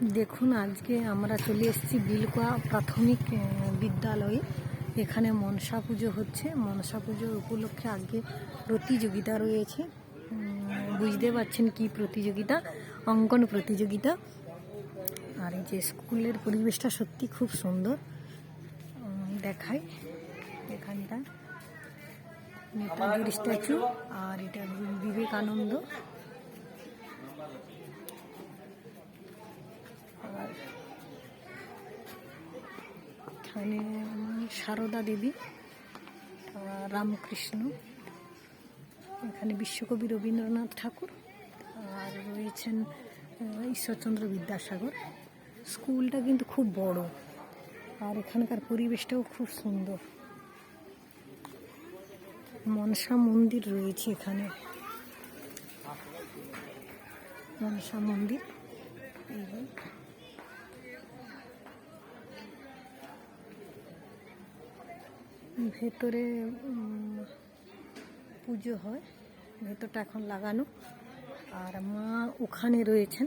দেখুন, আজকে আমরা চলে এসেছি বিলকুয়া প্রাথমিক বিদ্যালয়ে। এখানে মনসা পুজো হচ্ছে। মনসা পুজোর উপলক্ষে আগে প্রতিযোগিতা রয়েছে। বুঝতে পারছেন কি প্রতিযোগিতা? অঙ্কন প্রতিযোগিতা। আর এই যে স্কুলের পরিবেশটা সত্যি খুব সুন্দর। দেখায় এখানটা নেতাজির স্ট্যাচু আর এটা বিবেকানন্দ। এখানে সারদা দেবী রামকৃষ্ণ, এখানে বিশ্বকবি রবীন্দ্রনাথ ঠাকুর, আর রয়েছেন ঈশ্বরচন্দ্র বিদ্যাসাগর। স্কুলটা কিন্তু খুব বড়, আর এখানকার পরিবেশটাও খুব সুন্দর। মনসা মন্দির রয়েছে এখানে। মনসা মন্দির, এই ভেতরে পুজো হয়। ভেতরটা এখন লাগানো। আর মা ওখানে রয়েছেন।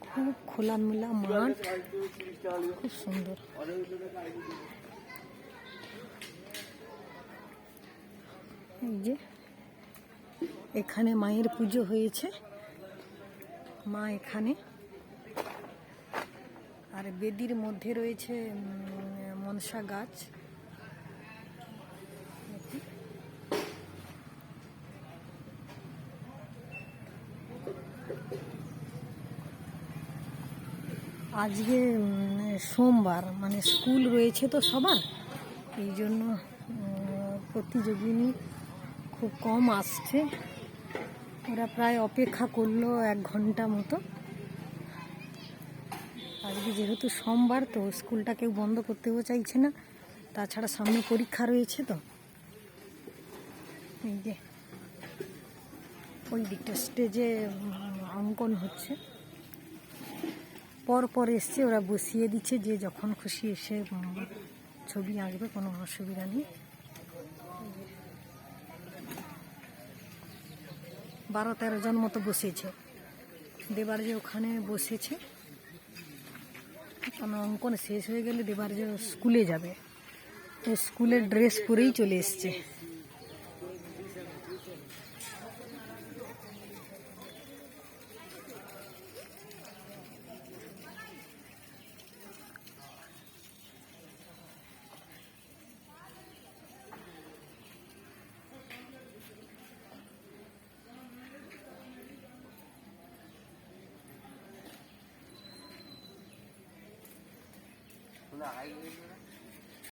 খুব খোলামেলা মাঠ। খুব সুন্দর। এই যে এখানে মায়ের পুজো হয়েছে। মা এখানে। আর বেদির মধ্যে রয়েছে মনসা গাছ। আজকে সোমবার মানে স্কুল রয়েছে তো সবার, এই জন্য প্রতিযোগিনী খুব কম আসছে। ওরা প্রায় অপেক্ষা করল এক ঘণ্টা মতো। আজকে যেহেতু সোমবার, তো স্কুলটা কেউ বন্ধ করতেও চাইছে না। তাছাড়া সামনে পরীক্ষা রয়েছে তো। এই যে, ওই দিকটা স্টেজে অঙ্কন হচ্ছে। পর পর এসছে, ওরা বসিয়ে দিচ্ছে যে যখন খুশি এসে ছবি আঁকবে, কোনো অসুবিধা নেই। বারো তেরো জন মতো বসেছে। দেবার যে ওখানে বসেছে। কোনো অঙ্কন শেষ হয়ে গেলে দেবার যে স্কুলে যাবে। তো স্কুলের ড্রেস পরেই চলে এসছে। 那还有一个